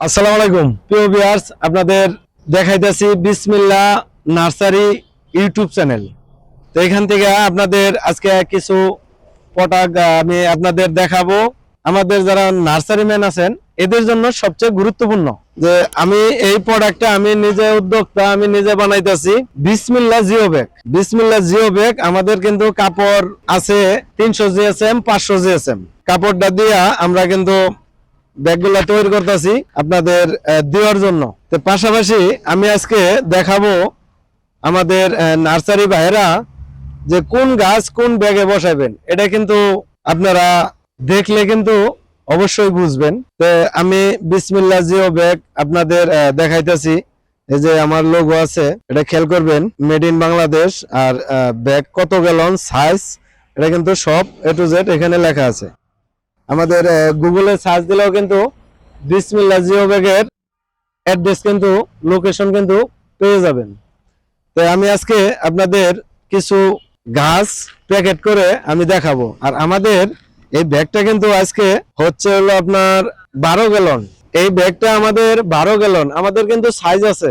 আসসালামু আলাইকুম। প্রিয় ভিউয়ার্স আপনাদের দেখাইতেছি বিসমিল্লা নার্সারি ইউটিউব চ্যানেল। তো এখান থেকে আপনাদের আজকে কিছু পটাক আমি আপনাদের দেখাবো। আমাদের যারা নার্সারি ম্যান আছেন, এদের জন্য সবচেয়ে গুরুত্বপূর্ণ যে আমি এই প্রোডাক্টটা আমি নিজে উদ্যোক্তা, আমি নিজে বানাইতেছি বিসমিল্লা জিও ব্যাগ। বিসমিল্লা জিও ব্যাগ, আমাদের কিন্তু কাপড় আছে তিনশো জিএসএম, পাঁচশো জিএসএম। কাপড়টা দিয়া আমরা কিন্তু ব্যাগগুলা তৈরি করতেছি আপনাদের দেওয়ার জন্য। তো পাশাপাশি আমি আজকে দেখাবো আমাদের নার্সারি ভাইরা যে কোন গাছ কোন ব্যাগে বসাবেন। এটা কিন্তু আপনারা দেখলে কিন্তু অবশ্যই বুঝবেন। তো আমি বিসমিল্লা জিও ব্যাগ আপনাদের দেখাইতেছি। এই যে আমার লোগো আছে, এটা খেয়াল করবেন। মেড ইন বাংলাদেশ আর ব্যাগ কত গ্যালন সাইজ এটা কিন্তু সব এ টু জেড এখানে লেখা আছে। আমাদের গুগলে সার্চ দিলেও কিন্তু বিসমিল্লা জিও ব্যাগের অ্যাড্রেস কিন্তু লোকেশন কিন্তু পেয়ে যাবেন। তো আমি আজকে আপনাদের কিছু গাছ প্যাকেট করে আমি দেখাবো। আর আমাদের এই ব্যাগটা কিন্তু আজকে হচ্ছে হলো আপনার বারো গ্যালন এই ব্যাগটা আমাদের বারো গ্যালন আমাদের কিন্তু সাইজ আছে।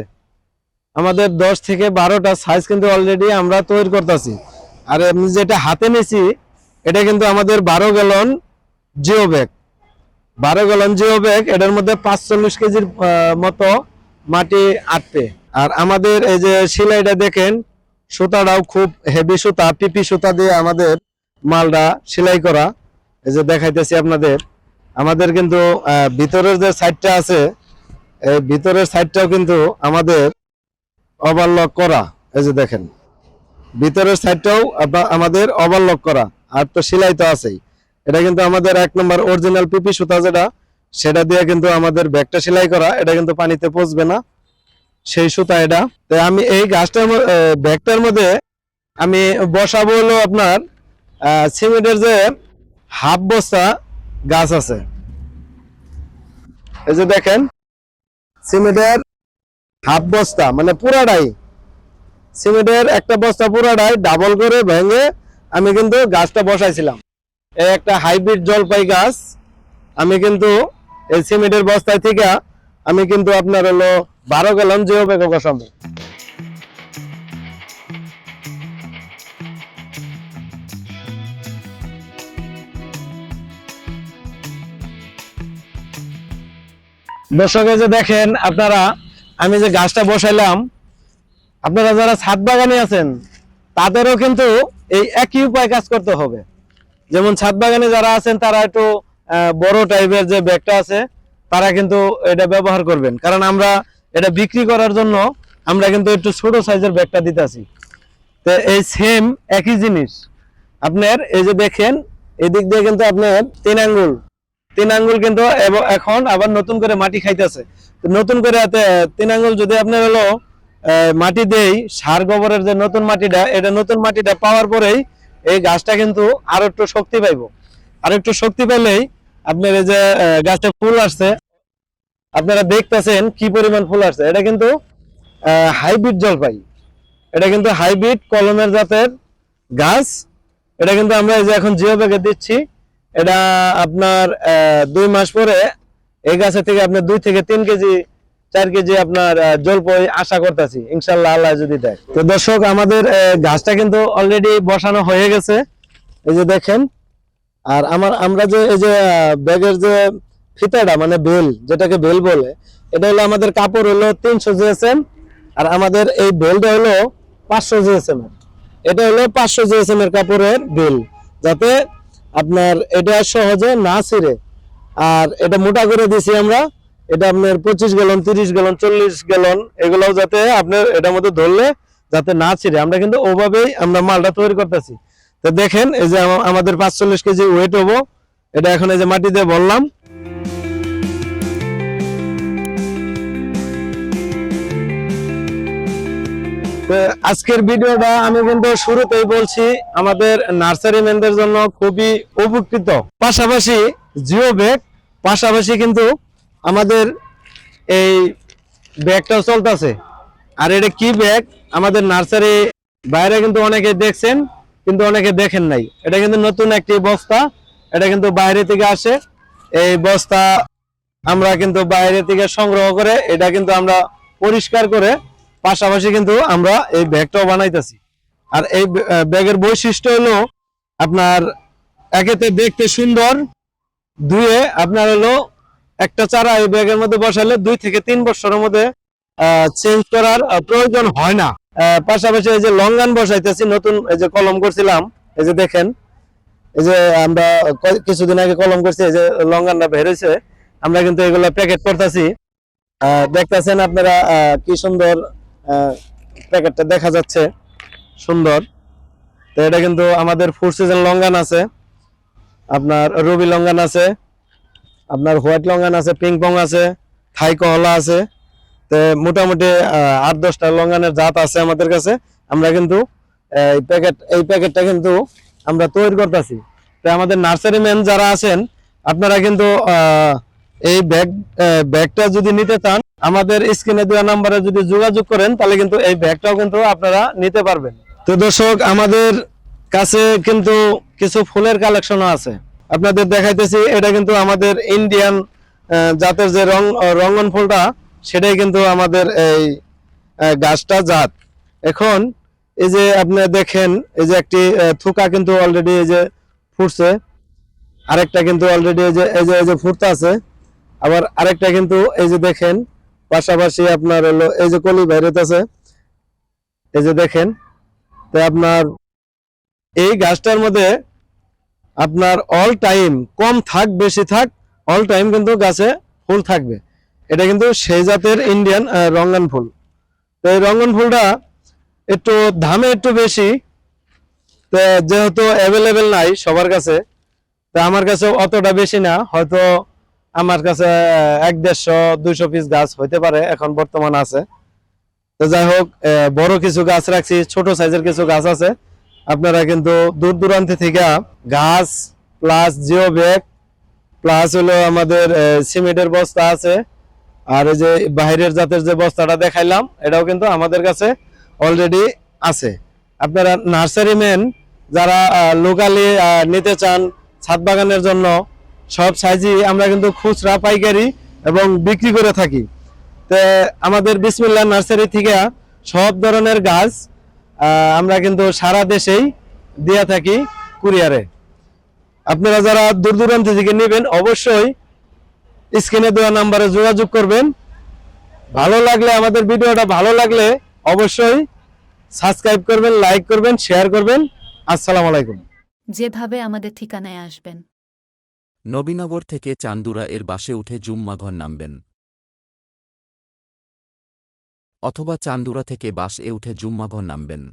আমাদের দশ থেকে বারোটা সাইজ কিন্তু অলরেডি আমরা তৈরি করতেছি। আর আমি যেটা হাতে নিছি, এটা কিন্তু আমাদের বারো গ্যালন জিও ব্যাগ। বারো গ্যালন জিও ব্যাগ, এটার মধ্যে পাঁচচল্লিশ কেজির মতো মাটি আটবে আর আমাদের এই যে সেলাইটা দেখেন, সুতাটাও খুব হেভি সুতা, পিপি সুতা দিয়ে আমাদের মালটা সেলাই করা। এই যে দেখাইতেছি আপনাদের। আমাদের কিন্তু ভিতরের যে সাইডটা আছে, এই ভিতরের সাইডটাও কিন্তু আমাদের ওভারলক করা। এই যে দেখেন, ভিতরের সাইডটাও আমাদের ওভারলক করা। আর তো সেলাই তো আছেই। এটা কিন্তু আমাদের এক নম্বর অরিজিনাল পিপি সুতা যেটা, সেটা দিয়ে কিন্তু আমাদের ব্যাগটা সেলাই করা, এটা কিন্তু পানিতে পচবে না, সেই সুতা এটা। তো আমি এই গাছটার ব্যাগটার মধ্যে আমি বসাবো হলো আপনার সিমেন্টের যে হাফ বস্তা গাছ আছে। এই যে দেখেন, সিমেন্টের হাফ বস্তা মানে পুরাটাই। সিমেন্টের একটা বস্তা পুরাটাই ডাবল করে ভেঙে আমি কিন্তু গাছটা বসাইছিলাম। একটা হাইব্রিড জলপাই গাছ। আমি কিন্তু এই সিমেন্টের বস্তায় থেকে আমি কিন্তু আপনার হলো বারো গেলাম জিও ব্যাগে বসাবো দর্শকে যে দেখেন আপনারা, আমি যে গাছটা বসাইলাম, আপনারা যারা ছাদ বাগানে আছেন, তাদেরও কিন্তু এই একই উপায় কাজ করতে হবে। যেমন ছাদ বাগানে যারা আছেন, তারা একটু বড় টাইপের যে ব্যাগটা আছে, তারা কিন্তু এটা ব্যবহার করবেন। কারণ আমরা এটা বিক্রি করার জন্য আমরা কিন্তু একটু ছোট সাইজের ব্যাগটা দিতেছি তো এই সেম একই জিনিস। আপনার এই যে দেখেন, এদিক দিয়ে কিন্তু আপনার তিন আঙ্গুল। তিন আঙ্গুল কিন্তু এখন আবার নতুন করে মাটি খাইতেছে। নতুন করে তিন আঙ্গুল যদি আপনার হলো মাটি দেই, সার গোবরের যে নতুন মাটিটা, এটা নতুন মাটিটা পাওয়ার পরেই এই গাছটা কিন্তু আরও একটু শক্তি পাইব। আর একটু শক্তি পেলেই আপনার এই যে গাছটা ফুল আসছে, আপনারা দেখতেছেন কি পরিমাণ ফুল আসছে। এটা কিন্তু হাইব্রিড জলপাই। এটা কিন্তু হাইব্রিড কলমের জাতের গাছ। এটা কিন্তু আমরা এই যে এখন জিও ব্যাগে দিচ্ছি। এটা আপনার দুই মাস পরে এই গাছের থেকে আপনার দুই থেকে তিন কেজি চার কেজি আপনার জলপাই আশা করতেছি, ইনশাল্লাহ আল্লাহ যদি দেয়। তো দর্শক, আমাদের গাছটা কিন্তু অলরেডি বসানো হয়ে গেছে। এই যে দেখেন, আর আমার, আমরা যে, এই যে ব্যাগের যে ফিতাটা মানে বেল, যেটাকে বেল বলে, এটা হলো আমাদের কাপড় হলো তিনশো জিএসএম, আর আমাদের এই বেলটা হলো পাঁচশো জিএসএম এটা হলো পাঁচশো জিএসএম এর কাপড়ের বেল, যাতে আপনার এটা সহজে না ছিঁড়ে। আর এটা মোটা করে দিছি আমরা এটা আপনার পঁচিশ গ্যালন, তিরিশ গ্যালন, চল্লিশ গ্যালন, এগুলোও যাতে আপনার এটার মধ্যে ধরলে যাতে না ছিঁড়ে। আমরা কিন্তু ওভাবেই আমরা মালটা তৈরি করতেছি। তো দেখেন, এই যে আমাদের পাঁচচল্লিশ কেজি ওয়েট হব। এটা এখন এই যে মাটি দিয়ে বললাম আজকের ভিডিওটা আমি কিন্তু শুরুতেই বলছি, আমাদের নার্সারি ম্যানদের জন্য খুবই উপকৃত। পাশাপাশি জিও ব্যাগ, পাশাপাশি কিন্তু আমাদের এই ব্যাগটাও চলতেছে। আর এটা কি ব্যাগ? আমাদের নার্সারি বাইরে কিন্তু অনেকে দেখছেন, কিন্তু অনেকে দেখেন নাই। এটা কিন্তু নতুন একটি বস্তা। এটা কিন্তু বাইরে থেকে আসে। এই বস্তা আমরা কিন্তু বাইরে থেকে সংগ্রহ করে, এটা কিন্তু আমরা পরিষ্কার করে পাশাপাশি কিন্তু আমরা এই ব্যাগটাও বানাইতেছি। আর এই ব্যাগের বৈশিষ্ট্য হলো আপনার একেতে দেখতে সুন্দর দুয়ে আপনার হলো একটা চারা এই ব্যাগের মধ্যে বসালে দুই থেকে তিন বছরের মধ্যে চেঞ্জ করার প্রয়োজন হয় না। পাশাপাশি এই যে লঙ্গান বসাইতেছি, নতুন এই যে কলম করছিলাম, এই যে দেখেন, এই যে আমরা কিছুদিন আগে কলম করছি, এই যে লঙ্গানটা বের হয়েছে, আমরা কিন্তু এগুলো প্যাকেট করতেছি। দেখতেছেন আপনারা কি সুন্দর প্যাকেটটা দেখা যাচ্ছে। সুন্দর। তো এটা কিন্তু আমাদের ফুড সিজন লঙ্গান আছে। আপনার রবি লঙ্গান আছে। আপনার হোয়াইট লঙ্গান আছে পিং পং আছে থাই কহলা আছে। তো মোটামুটি আট, দশটা লঙ্গানের জাত আছে আমাদের কাছে। আমরা কিন্তু এই প্যাকেট এই প্যাকেটটা কিন্তু আমরা তৈরি করতেছি। তো আমাদের নার্সারি ম্যান যারা আছেন, আপনারা কিন্তু এই ব্যাগ ব্যাগটা যদি নিতে চান, আমাদের স্ক্রিনে দেওয়া নাম্বারে যদি যোগাযোগ করেন, তাহলে কিন্তু এই ব্যাগটাও কিন্তু আপনারা নিতে পারবেন। তো দর্শক, আমাদের কাছে কিন্তু কিছু ফুলের কালেকশনও আছে। আপনাদের দেখাইতেছি, এটা কিন্তু আমাদের ইন্ডিয়ান জাতের যে রং রঙন ফুলটা, সেটাই কিন্তু আমাদের এই গাছটা জাত। এখন এই যে আপনি দেখেন, এই যে একটি থুকা কিন্তু অলরেডি এই যে ফুটছে, আরেকটা কিন্তু অলরেডি এই যে এই যে এই যে ফুটতে আছে। আবার আরেকটা কিন্তু এই যে দেখেন, পাশাপাশি আপনার হলো এই যে কলি বাইরেতেছে এই যে দেখেন, তো আপনার এই গাছটার মধ্যে আপনার অল টাইম কম থাক, বেশি থাক অল টাইম কিন্তু গাছে ফুল থাকবে। এটা কিন্তু সেই জাতের ইন্ডিয়ান রঙ্গন ফুল। তো এই রঙ্গন ফুলটা একটু দামে একটু বেশি, তো যেহেতু অ্যাভেলেবেল নাই সবার কাছে, তো আমার কাছে অতটা বেশি না। হয়তো আমার কাছে এক দেড়শো, দুইশো পিস গাছ হইতে পারে, এখন বর্তমান আছে। তো যাই হোক বড় কিছু গাছ রাখছি, ছোট সাইজের কিছু গাছ আছে। আপনারা কিন্তু দূর দূরান্ত থেকে গাছ প্লাস জিও ব্যাগ প্লাস হলো আমাদের সিমেন্টের বস্তা আছে। আর এই যে বাইরের জাতের যে বস্তাটা দেখাইলাম, এটাও কিন্তু আমাদের কাছে অলরেডি আছে। আপনারা নার্সারি ম্যান যারা লোকালি নিতে চান ছাদ বাগানের জন্য, সব সাইজই আমরা কিন্তু খুচরা পাইকারি এবং বিক্রি করে থাকি। তো আমাদের বিসমিল্লা নার্সারি থেকে সব ধরনের গাছ আমরা কিন্তু সারা দেশেই দিয়ে থাকি কুরিয়ারে। আপনারা যারা দূর দূরান্ত থেকে নেবেন অবশ্যই স্ক্রিনে দেওয়া নাম্বারে যোগাযোগ করবেন। ভালো লাগলে আমাদের ভিডিওটা ভালো লাগলে অবশ্যই সাবস্ক্রাইব করবেন লাইক করবেন শেয়ার করবেন। আসসালামু আলাইকুম। যেভাবে আমাদের ঠিকানায় আসবেন। নবীনগর থেকে চান্দুরা এর বাসে উঠে জুম্মাঘর নামবেন। অথবা চান্দুরা থেকে বাস এ উঠে জুম্মাঘর নামবেন।